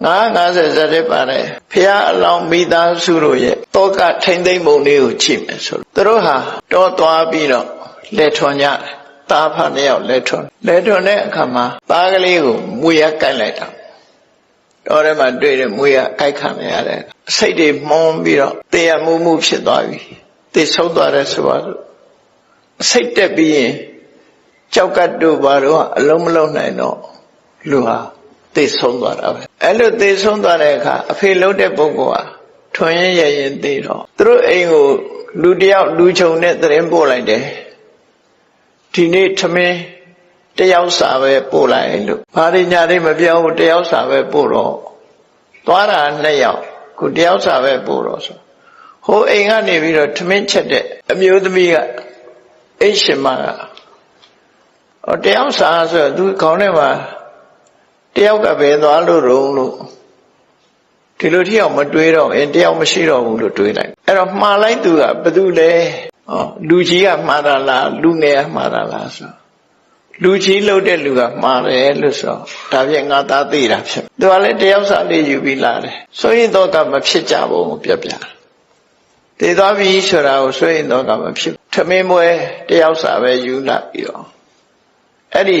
950ဇတ်တဲ့ပါတယ်ဖះအလောင်းမိသားစုတို့ရဲ့တောကထိမ့်သိမ့်ပုံလေးကိုကြည့်မယ်ဆိုသူတို့ဟာတောသွားပြီးတော့လက်ထွန်ကြတယ်တားဖတ်နှစ်ယောက်လက်ထွန်လက်ထွန်တဲ့အခါမှာသားကလေးကိုမွေရကိုက်လိုက်တာတော့ထဲမှာတွေ့တဲ့မွေရကိုက်ခံရတဲ့အစိတ်တွေမှုန်းပြီးတော့တေရမှုမှုဖြစ်သွားပြီတေဆုံးသွားတယ်ဆိုတော့အစိတ်တက်ပြီးရင်ကြောက်ကတ်တို့ဘာတို့ကအလုံးမလုံးနိုင်တော့လူဟာ သေဆုံးသွားတာပဲအဲ့လိုသေဆုံးသွားတဲ့အခါအဖေလုံးတဲ့ပုဂ္ဂိုလ်ဟာထွန်ရင်ရရင်သေတော့သူတို့အိမ်ကိုလူတယောက်လူချုံနဲ့သတင်းပို့လိုက်တယ်ဒီနေ့ထမင်းတယောက်စာပဲပို့လိုက်လို့ဘာရညာတွေမပြောဘူးတယောက်စာပဲပို့တော့သွားတာနှစ်ယောက်ခုတယောက်စာပဲပို့တော့ဆိုဟိုအိမ်ကနေပြီးတော့ထမင်းချက်တဲ့အမျိုးသမီးကအိတ်ရှင်မကဟောတယောက်စာဆိုသူခေါင်းထဲမှာ တယောက်ကပဲသွားလို့ရုံလို့ဒီလိုထီအောင်မတွေးတော့အင်းတယောက်မရှိတော့ဘူးလို့တွေးလိုက်အဲ့တော့မှားလိုက်သူကဘယ်သူလဲဟောလူကြီးကမှားတာလားလူငယ်ကမှားတာလားဆိုလူကြီးလှုပ်တဲ့လူကမှားတယ်လို့ဆိုဒါဖြင့်ငါသားသိတာဖြစ်သူကလည်းတယောက်စာလေးယူပြီးလာတယ်ဆိုရင်တော့ကမဖြစ်ကြဘူးပြပြတည်သွားပြီဆိုတာကိုဆိုရင်တော့ကမဖြစ်ထမင်းမွဲတယောက်စာပဲယူလာပြီးတော့အဲ့ဒီ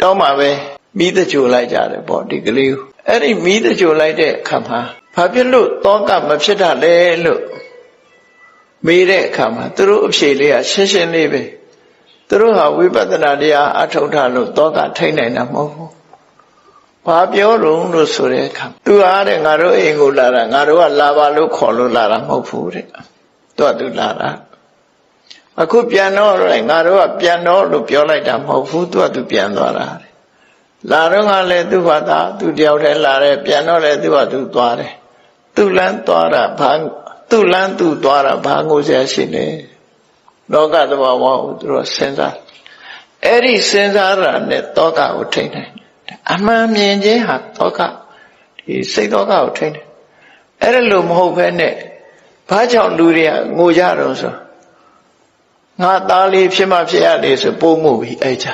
တောင်းမှာပဲ မိတကြိုလိုက်ကြတယ်ပေါ့ဒီကလေးကိုအဲ့ဒီမိတကြိုလိုက်တဲ့အခါမှာဘာဖြစ်လို့တောကမဖြစ်တာလဲလို့မေးတဲ့အခါမှာသူတို့အဖြေလေးကရှင်းရှင်းလေးပဲသူတို့ဟာဝိပဿနာတရားအထုတ်ထားလို့တောကထိတ်နိုင်တာမဟုတ်ဘူးဘာပြောတော့လို့ဆိုတဲ့အခါသူအားတဲ့ငါတို့အိမ်ကိုလာတာငါတို့ကလာပါလို့ခေါ်လို့လာတာမဟုတ်ဘူးတဲ့သူကသူလာတာအခုပြန်တော့လည်းငါတို့ကပြန်တော့လို့ပြောလိုက်တာမဟုတ်ဘူးသူကသူပြန်သွားတာတဲ့ လာတော့ကလည်းသူ့ဘာသာသူတယောက်တည်းလာတယ်ပြန်တော့လည်းသူကသူသွားတယ်သူလန်းသွားတာဘာသူလန်းသူသွားတာဘာငိုစရာရှိလဲလောကသဘာဝကိုသူတို့စဉ်းစားအဲ့ဒီစဉ်းစားတာနဲ့တောကကိုထိန်းတယ်အမှန်မြင်ခြင်းဟာတောကဒီစိတ်တောကကိုထိန်းတယ်အဲ့ဒါလို့မဟုတ်ဘဲနဲ့ဘာကြောင့်လူတွေကငိုကြတော့ဆိုငါသားလေးဖြစ်မှဖြစ်ရလေဆိုပို့မှုပြီအဲ့ကြ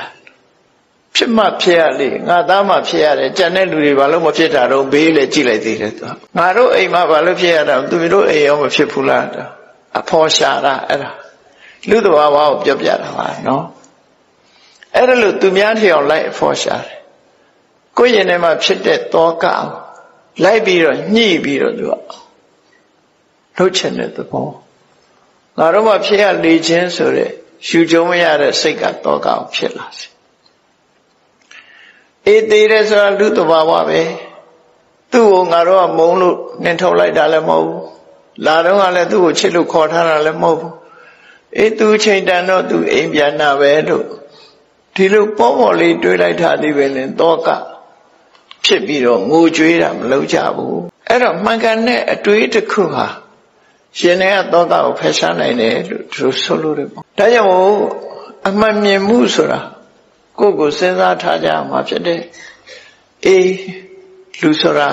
ဖြစ်မှဖြစ်ရလေငါသားမှဖြစ်ရတယ်ကြံတဲ့လူတွေဘာလို့မဖြစ်တာတော့ဘေးလေကြည့်လိုက်သေးတယ်သူငါတို့အိမ်မှာဘာလို့ဖြစ်ရတာသူတို့အိမ်ရောမဖြစ်ဘူးလားအဖော်ရှာတာအဲ့ဒါလူတော်ဘာကိုပြောပြတာပါနော်အဲ့ဒါလို့သူများထအောင်လိုက်အဖော်ရှာတယ်ကိုယ့်ရင်ထဲမှာဖြစ်တဲ့တောကအောင်လိုက်ပြီးတော့ညှိပြီးတော့သူကလှုပ်ချင်တဲ့သဘောငါတို့မှဖြစ်ရလေခြင်းဆိုတဲ့ရှူကြုံမရတဲ့စိတ်ကတောကအောင်ဖြစ်လာစေ အေးသေးတယ်ဆိုတာလူတဘာဝပဲသူ့ကိုငါတို့ကမုံလို့နှင်ထုတ်လိုက်တာလည်းမဟုတ်ဘူးလာတော့ကလည်းသူ့ကိုချစ်လို့ခေါ်ထားတာလည်းမဟုတ်ဘူးအေးသူချိန်တန်တော့သူအိမ်ပြန်နာပဲလို့ဒီလိုပေါ်ပေါ်လေးတွေးလိုက်တာဒီပဲလင်တောကဖြစ်ပြီးတော့ငိုကြွေးတာမလုပ်ကြဘူးအဲ့တော့မှန်ကန်တဲ့အတွေးတစ်ခုဟာရှင်တွေကတောကကိုဖယ်ရှားနိုင်တယ်လို့သူဆိုလို့တယ်ပေါ့ဒါကြောင့်အမှန်မြင်မှုဆိုတာ ကိုယ့်ကိုစဉ်းစားထားကြမှာဖြစ်တယ်အေးလူဆိုတာ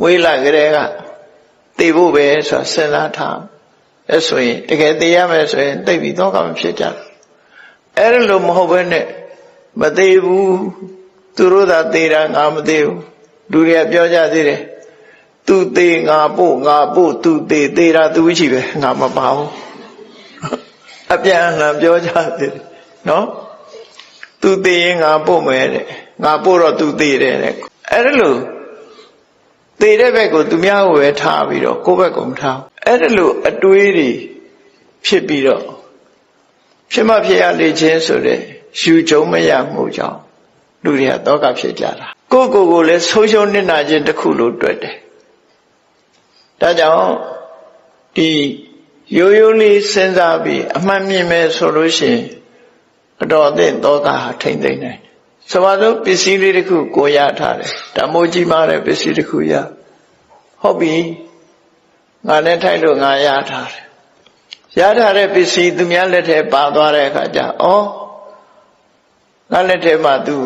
မွေးလာကြတဲ့ကသိဖို့ပဲဆိုတာစဉ်းစားထားအဲဆိုရင်တကယ်သိရမယ်ဆိုရင်သိပြီတော့ကမဖြစ်ကြဘူးအဲ့ဒါလို့မဟုတ်ဘဲနဲ့မသေးဘူးသူတို့သာသေးတာငါမသေးဘူးလူတွေကပြောကြသေးတယ်သူသေးငါပို့ငါပို့သူသေးသေးတာသူရှိပဲငါမပါဘူးအပြန်အလှန်ပြောကြသေးတယ်နော် သူသေးရင်ငါပို့မယ်တဲ့ငါပို့တော့သူသေးတယ်တဲ့အဲ့ဒါလို့သေတဲ့ဘက်ကိုသူများကိုပဲထားပြီးတော့ကိုယ့်ဘက်ကိုမထားအဲ့ဒါလို့အတွေးတွေဖြစ်ပြီးတော့ဖြစ်မှဖြစ်ရလေခြင်းဆိုတဲ့ယူကြုံမရမှုကြောင့်လူတွေကတောကဖြစ်ကြတာကိုယ့်ကိုယ်ကိုလည်းဆုံးရှုံးနစ်နာခြင်းတစ်ခုလို့တွေ့တယ်ဒါကြောင့်ဒီရိုးရိုးလေးစဉ်းစားပြီးအမှန်မြင်မယ်ဆိုလို့ရှိရင် အတော်အသင့်တောကဟာထိမ့်သိမ့်နိုင်တယ်ဆိုပါစို့ပစ္စည်းလေးတစ်ခုကိုရထားတယ်ဓမ္မိုးကြီးမားတဲ့ပစ္စည်းတစ်ခုရဟုတ်ပြီငါနဲ့ထိုက်လို့ငါရထားတယ်ရထားတဲ့ပစ္စည်းသူများလက်ထဲပါသွားတဲ့အခါကျဩငါလက်ထဲမှာ तू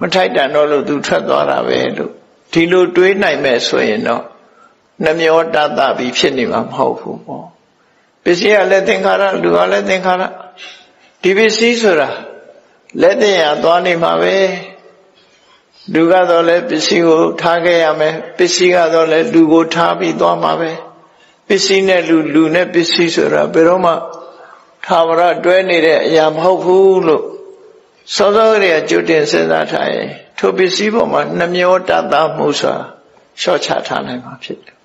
မထိုက်တန်တော့လို့ तू ထွက်သွားတာပဲလို့ဒီလိုတွေးနိုင်မဲ့ဆိုရင်တော့နှမျောတတပြီးဖြစ်နေမှာမဟုတ်ဘူးပေါ့ပစ္စည်းကလည်းသင်္ခါရလူကလည်းသင်္ခါရ ဒီပစ္စည်းဆိုတာလက်တင်ရသွားနေမှာပဲလူကတော့လည်းပစ္စည်းကိုထားခဲ့ရမယ်ပစ္စည်းကတော့လည်းလူကိုထားပြီးသွားမှာပဲပစ္စည်းနဲ့လူလူနဲ့ပစ္စည်းဆိုတာဘယ်တော့မှသာဝရတွဲနေတဲ့အရာမဟုတ်ဘူးလို့စောစောကလေးကကြိုတင်စဉ်းစားထားရင်ထိုပစ္စည်းပေါ်မှာနှမျောတတ်တာမှုဆိုတာလျှော့ချထားနိုင်မှာဖြစ်တယ်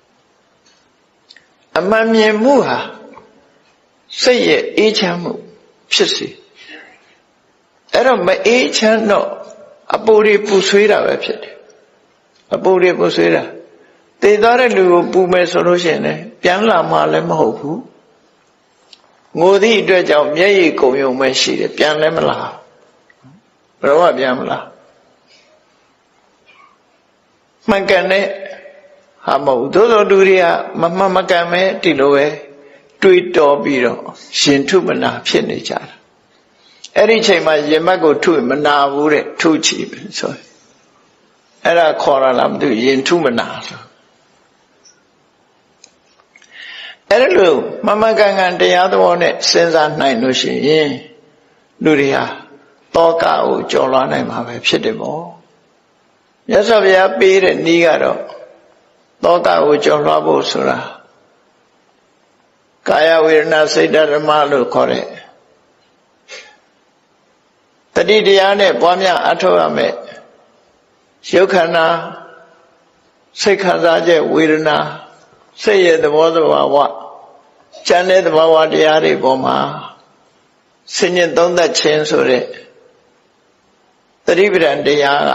အမှန်မြင်မှုဟာစိတ်ရဲ့အေးချမ်းမှု ဖြစ်စေအဲ့တော့မအေးချမ်းတော့အပူတွေပူဆွေးတာပဲဖြစ်တယ်အပူတွေပူဆွေးတာတည်သွားတဲ့လူကိုပူမယ်ဆိုလို့ရှိရင်လည်းပြန်လာမှလည်းမဟုတ်ဘူးငိုသည့်အတွက်ကြောင့်မျက်ရည်ကုန်ယုံပဲရှိတယ်ပြန်လည်းမလာဘယ်တော့မှပြန်မလာမှန်ကန်တဲ့ဟာမဟုတ်သို့သောလူတွေကမမှန်မကန်ပဲဒီလိုပဲ တွေးတော်ပြီးတော့ရှင်ထုမနာဖြစ်နေကြတာအဲ့ဒီချိန်မှာရင်မက်ကိုထုမနာဘူးတဲ့ထုချီပဲဆိုအဲ့ဒါခေါ်ရလားမသိဘူးရင်ထုမနာဆိုအဲ့ဒါလို့မမကန်ကန်တရားသဘောနဲ့စဉ်းစားနိုင်လို့ရှိရင်လူတွေဟာတောကကိုကြော်လွှားနိုင်မှာပဲဖြစ်တယ်ပေါ့မြတ်စွာဘုရားပေးတဲ့နည်းကတော့တောကကိုကြော်လွှားဖို့ဆိုတာ ကာယဝေဒနာစိတ်ဓမ္မလို့ခေါ်တဲ့တတိတရားနဲ့ပွားများအထောက်ရမယ်ရုပ်ခန္ဓာစိတ်ခံစားချက်ဝေဒနာစိတ်ရဲ့သဘောသဘာဝဉာဏ်တဲ့သဘာဝတရားတွေပေါ်မှာဆင်ញင်သုံးသက်ခြင်းဆိုတဲ့တတိပဒံတရားက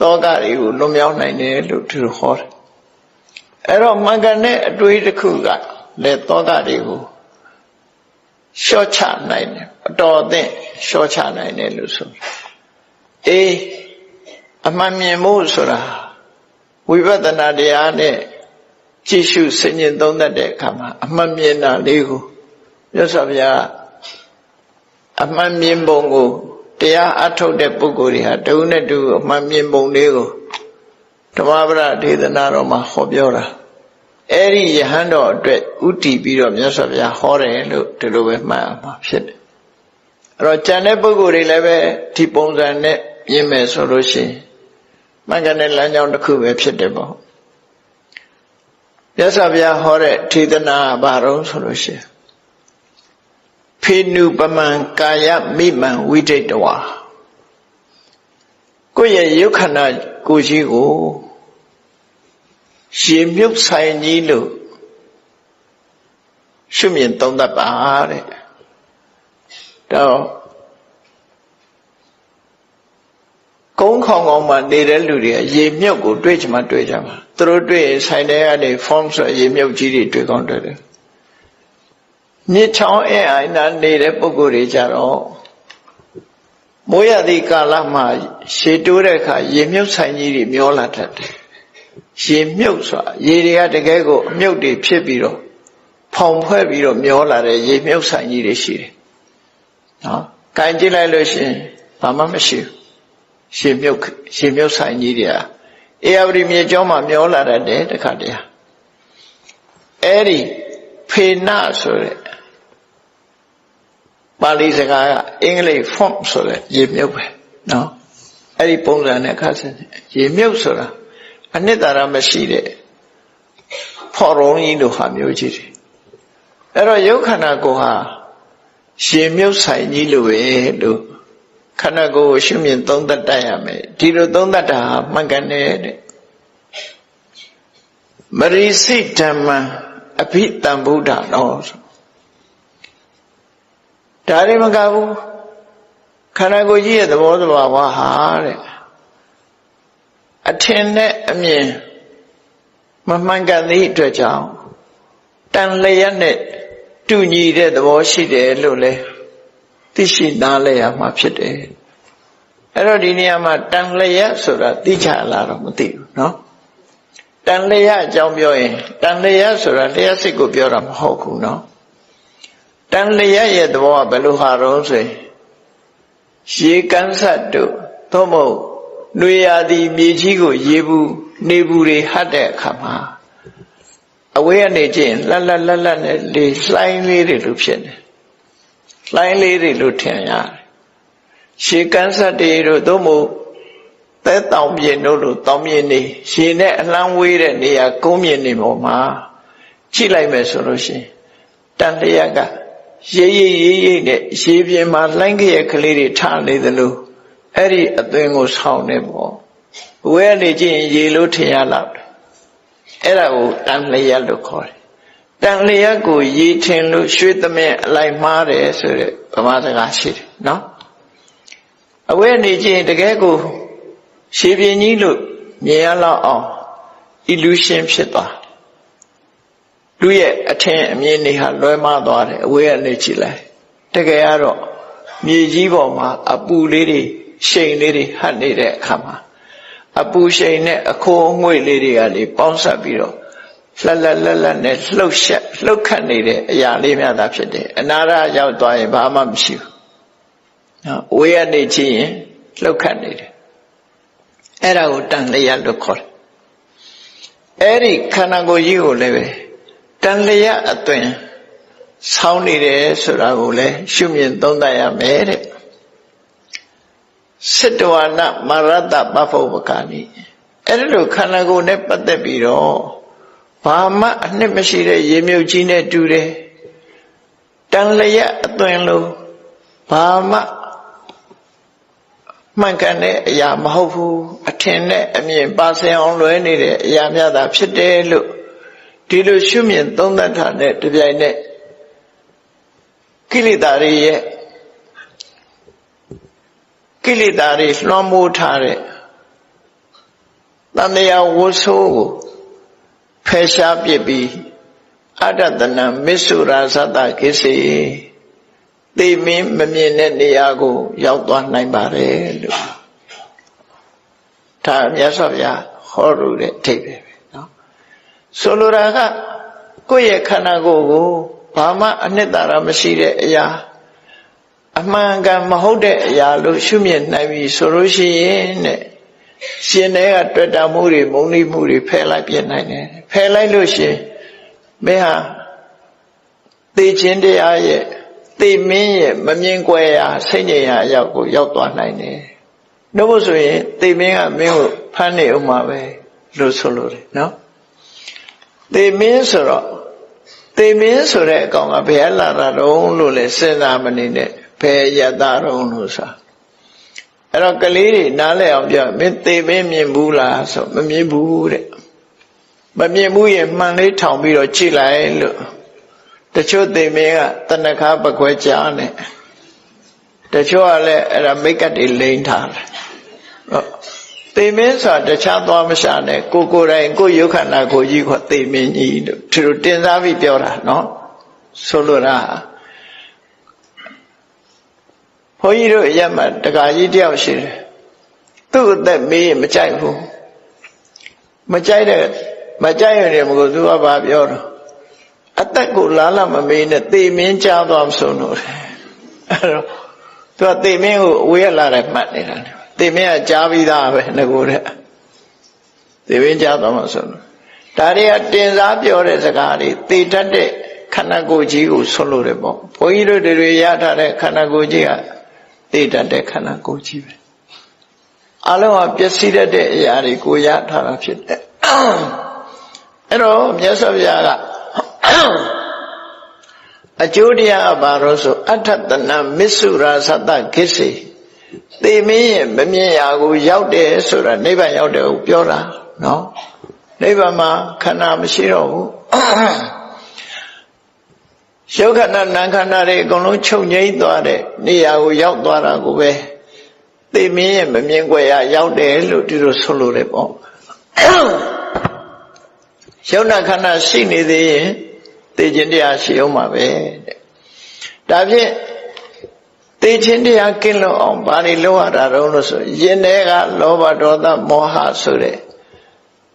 တောကတွေကိုလွန်မြောက်နိုင်တယ်လို့သူဟောတယ်အဲ့တော့မှန်ကန်တဲ့အတွေးတစ်ခုက လည်းတောကတွေကိုရှော့ချနိုင်တယ်အတော်အသင့်ရှော့ချနိုင်တယ်လို့ဆိုအေးအမှန်မြင်မှုဆိုတာဝိပဿနာတရားနဲ့ကြည့်ရှုဆင်ញင်သုံးသပ်တဲ့အခါမှာအမှန်မြင်တာလေးကိုမြတ်စွာဘုရားအမှန်မြင်ပုံကိုတရားအထုတ်တဲ့ပုဂ္ဂိုလ်တွေဟာတဦးနဲ့တူအမှန်မြင်ပုံလေးကိုဓမ္မပဒဒေသနာတော်မှာဟောပြောတာ အဲ့ဒီယဟန်တော်အတွက်ဥတီပြီးတော့မြတ်စွာဘုရားဟောတယ်လို့ဒီလိုပဲမှတ်ရမှာဖြစ်တယ်အဲ့တော့ကြံတဲ့ပုဂ္ဂိုလ်တွေလည်းပဲဒီပုံစံနဲ့မြင်မယ်ဆိုလို့ရှိရင်မှန်ကန်တဲ့လမ်းကြောင်းတစ်ခုပဲဖြစ်တယ်ပေါ့မြတ်စွာဘုရားဟောတဲ့ထေသနာဘာတော့ဆိုလို့ရှိရင်ဖေနုပမံကာယမိမံဝိဒိတဝါကိုယ့်ရဲ့ယုတ်ခန္ဓာကိုယ်ကြီးကို ရှင်မြုပ်ဆိုင်ကြီးလို့ရှုမြင်သုံးသပ်ပါတဲ့တော့ကုန်းခေါင်ခေါင်မှာနေတဲ့လူတွေကရေမြုပ်ကိုတွေ့ချင်မှတွေ့ကြမှာသူတို့တွေ့ရင်ဆိုင်တဲ့ကနေ form ဆိုရေမြုပ်ကြီးတွေတွေ့ကောင်းတွေ့တယ်မြစ်ချောင်းအဲအိုင်နာနေတဲ့ပုံကိုယ်တွေကြတော့မိုးရသည့်ကာလမှာရှည်တိုးတဲ့အခါရေမြုပ်ဆိုင်ကြီးတွေမျောလာတတ်တယ် ရေမြုပ်ဆိုတာရေတွေကတကယ်ကိုအမြုပ်တွေဖြစ်ပြီးတော့ဖောင်ဖွဲ့ပြီးတော့မျောလာတဲ့ရေမြုပ်ဆိုင်ကြီးတွေရှိတယ်နော်။ကင်ကြည့်လိုက်လို့ရှိရင်ဘာမှမရှိဘူး။ရေမြုပ်ရေမြုပ်ဆိုင်ကြီးတွေကအေယဝတီမြေကျောင်းမှာမျောလာတတ်တယ်တခါတည်း။အဲ့ဒီဖေနဆိုတဲ့ပါဠိစကားကအင်္ဂလိပ် form ဆိုတဲ့ရေမြုပ်ပဲနော်။အဲ့ဒီပုံစံနဲ့ခါဆက်ရေမြုပ်ဆိုတာ အနှစ်သာရမရှိတဲ့ဖော်ရုံးကြီးလိုဟာမျိုးကြီးတွေအဲ့တော့ယုတ်ခန္ဓာကိုယ်ဟာရှင်မြုပ်ဆိုင်ကြီးလိုပဲလို့ခန္ဓာကိုယ်ကိုရှုမြင်သုံးသပ်တတ်ရမယ်ဒီလိုသုံးသပ်တာဟာမှန်ကန်တယ်တဲ့မရိစိဓမ္မအភិတံဗုဒ္ဓတော်ဒါရီမကဘူးခန္ဓာကိုယ်ကြီးရဲ့သဘောသဘာဝဟာတဲ့ အထင်နဲ့အမြင်မမှန်ကန်သည့်အတွက်ကြောင့်တန်လျက်နဲ့တူညီတဲ့သဘောရှိတယ်လို့လဲသိရှိနားလဲရမှာဖြစ်တယ်အဲ့တော့ဒီနေရာမှာတန်လျက်ဆိုတာသိချလာတော့မသိဘူးเนาะတန်လျက်အကြောင်းပြောရင်တန်လျက်ဆိုတာလျက်စိတ်ကိုပြောတာမဟုတ်ဘူးเนาะတန်လျက်ရဲ့သဘောကဘယ်လိုဟာတော့ဆိုရင်ရေကန်းဆက်တို့သို့မဟုတ် နှွေရသည်မြေကြီးကို ရေဘူးနေဘူးတွေဟတ်တဲ့အခါမှာအဝေးကနေကျရင်လှလှလှလှနဲ့လေလှိုင်းလေးတွေလို့ဖြစ်နေလှိုင်းလေးတွေလို့ထင်ရတယ်ရှေကန်းဆက်တွေတို့သို့မဟုတ်သဲတောင်ပြင်တို့လိုတောင်ပြင်နေရှင်နဲ့အလန်းဝေးတဲ့နေရာကုန်းမြင့်နေပေါ်မှာကြည့်လိုက်မယ်ဆိုလို့ရှိရင်တန်လျက်ကရေးရေးရေးရေးနဲ့ရေပြင်မှာလှိုင်းကြရကလေးတွေထားနေသလို အဲ့ဒီအသွင်ကိုဆောင်းနေပေါ့ဝဲနေကြည့်ရင်ရေလို့ထင်ရလောက်တယ်အဲ့ဒါကိုတန်လျက်လို့ခေါ်တယ်တန်လျက်ကိုရေထင်လို့ရွှေသမင်အလိုက်မှားတယ်ဆိုတဲ့ဗမာစကားရှိတယ်နော်အဝဲနေကြည့်ရင်တကယ်ကိုရှည်ပြင်းကြီးလို့မြင်ရလောက်အောင် illusion ဖြစ်သွားလူရဲ့အထင်အမြင်တွေဟာလွဲမှားသွားတယ်အဝေးကနေကြည့်လိုက်တကယ်ကတော့မြေကြီးပေါ်မှာအပူလေးတွေ ရှိန်လေးတွေဟပ်နေတဲ့အခါမှာအပူရှိန်နဲ့အခိုးအငွေ့လေးတွေကလေပေါင်းစပ်ပြီးတော့လှက်လက်လက်လက်နဲ့လှုပ်ရှက်လှုပ်ခတ်နေတဲ့အရာလေးများသာဖြစ်တယ်အနာရရောက်သွားရင်ဘာမှမရှိဘူးနော်ဝေးကနေကြည့်ရင်လှုပ်ခတ်နေတယ်အဲ့ဒါကိုတန်လျက်လို့ခေါ်တယ်အဲ့ဒီခန္ဓာကိုယ်ကြီးကိုလည်းပဲတန်လျက်အသွင်ဆောင်းနေတယ်ဆိုတာကိုလည်းရှုမြင်သုံးသပ်ရမယ်တဲ့ စစ်တဝါနမရတ္တပဖို့ပကာနိအဲ့ဒီလိုခန္ဓာကိုယ်နဲ့ပတ်သက်ပြီးတော့ဘာမှအနှစ်မရှိတဲ့ရေမြုပ်ကြီးနဲ့တူတယ်တန်လျက်အသွင်လို့ဘာမှမှန်ကန်တဲ့အရာမဟုတ်ဘူးအထင်နဲ့အမြင်ပါစင်အောင်လွဲနေတဲ့အရာများသာဖြစ်တယ်လို့ဒီလိုရှုမြင်သုံးသပ်တာနဲ့တပြိုင်နက်ကိလေသာတွေရဲ့ ကိလေသာတွေလွှမ်းမိုးထားတဲ့တန်တရားဝဆိုးကိုဖယ်ရှားပြစ်ပြီးအတ္တတနံမစ္ဆုရာသတ္တကိစေသိမင်းမမြင်တဲ့နေရာကို ရောက်သွားနိုင်ပါတယ်လို့ဒါမြတ်စွာဘုရားဟောလို့တဲ့အထိပ္ပယ်ပဲเนาะဆိုလိုတာကကိုယ့်ရဲ့ခန္ဓာကိုယ်ကိုဘာမှအနှစ်သာရမရှိတဲ့အရာ အမှန်ကန်မဟုတ်တဲ့အရာလို့ရှုမြင်နိုင်ပြီဆိုလို့ရှိရင်တဲ့ရှင်တဲ့ကတွေ့တာမှုတွေမုန်းလိမှုတွေဖယ်လိုက်ပြနိုင်တယ်ဖယ်လိုက်လို့ရှိရင်မင်းဟာသိခြင်းတရားရဲ့သိမင်းရဲ့မမြင်ကွယ်ရာစိတ်ငြိမ်ရာအရောက်ကိုရောက်သွားနိုင်တယ်။နှုတ်ဖို့ဆိုရင်သိမင်းကမင်းကိုဖမ်းနေအောင်မှာပဲလို့ဆိုလို့တယ်နော်။သိမင်းဆိုတော့သိမင်းဆိုတဲ့အကောင်ကဘယ်လာတာတုံးလို့လဲစဉ်းစားမနေနဲ့ ဘယ်ရတာတုံးလို့ဆိုအဲ့တော့ကလေးတွေနားလဲအောင်ပြောမင်းသိမင်းမြင်ဘူးလားဆိုမမြင်ဘူးတဲ့မမြင်ဘူးရင်မှန်လေးထောင်ပြီးတော့ကြည့်လိုက်လို့တချို့သိမင်းကတဏခါပခွဲကြားနေတချို့ကလည်းအဲ့ဒါမိတ်ကတ်တွေလိမ့်ထားတယ်ဟုတ်သိမင်းဆိုတာတခြားသွားမရှာနဲ့ကိုကိုယ်တိုင်ကိုယုခန္ဓာကိုကြီးကသိမင်းကြီးတို့သူတို့တင်စားပြီးပြောတာနော်ဆိုလိုတာ ဘုန်းကြီးတို့အရက်မှာတက္ကကြီးတယောက်ရှိတယ်သူ့အသက်မေးမကြိုက်ဘူးမကြိုက်တဲ့မကြိုက်ရင်မကိုသူကဘာပြောတော့အသက်ကိုလားလာမမေးနဲ့သေမင်းကြားသွားမဆုံးတော့တယ်အဲ့တော့သူကသေမင်းကိုအဝေးရလာတယ်မှတ်နေတာသေမင်းကကြားပြီးသားပဲငကိုတဲ့သေမင်းကြားသွားမှဆုံးတော့ဒါတွေကတင်စားပြောတဲ့စကားတွေသေတတ်တဲ့ခန္ဓာကိုယ်ကြီးကိုဆွလို့တယ်ပေါ့ဘုန်းကြီးတို့တွေရထားတဲ့ခန္ဓာကိုယ်ကြီးက သေတတ်တဲ့ခန္ဓာကိုယ်ကြီးပဲအလုံးကပျက်စီးတတ်တဲ့အရာတွေကိုရထားတာဖြစ်တယ်အဲ့တော့မြတ်စွာဘုရားကအကျိုးတရားဘာလို့ဆိုအထတနာမစ္ဆုရာသတ္တကိစေသေမင်းရဲ့မမြင်ရာကိုရောက်တယ်ဆိုတာနိဗ္ဗာန်ရောက်တယ်ကိုပြောတာနော်နိဗ္ဗာန်မှာခန္ဓာမရှိတော့ဘူး ရုပ်ခန္ဓာနာမ်ခန္ဓာတွေအကုန်လုံးချုပ်ငြိမ့်သွားတဲ့နေရာကိုရောက်သွားတာကိုပဲသေမင်းရဲ့မမြင်ွယ်ရရောက်တယ်လို့ဒီလိုဆိုလိုတယ်ပေါ့ရုပ်နာခန္ဓာရှိနေသေးရင်သိခြင်းတရားရှိအောင်ပါပဲတဲ့ဒါဖြင့်သိခြင်းတရားကင်းလို့အောင်ဘာတွေလုပ်ရတာတုံးလို့ဆိုရင်ထဲကလောဘဒေါသမောဟဆိုတဲ့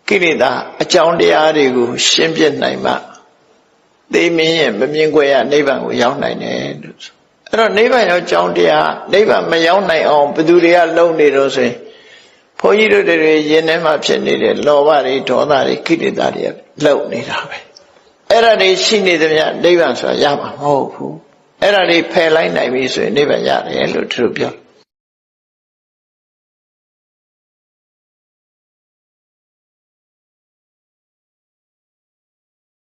ကိလေသာအကြောင်းတရားတွေကိုရှင်းပြနိုင်မှ သိမင်းရဲ့မမြင်ွယ်ရနိဗ္ဗာန်ကိုရောက်နိုင်တယ်လို့ဆိုအဲ့တော့နိဗ္ဗာန်ရောက်ကြောင်းတရားနိဗ္ဗာန်မရောက်နိုင်အောင်ဘယ်သူတွေကလုံနေတော့ဆိုရင်ဘုန်းကြီးတို့တွေရင်ထဲမှာဖြစ်နေတဲ့လောဘတွေဒေါသတွေကိလေသာတွေလုံနေတာပဲအဲ့ဒါတွေရှိနေသမျှနိဗ္ဗာန်ဆိုတာရမှာမဟုတ်ဘူးအဲ့ဒါတွေဖယ်လိုက်နိုင်ပြီဆိုရင်နိဗ္ဗာန်ရတယ်လို့သူတို့ပြော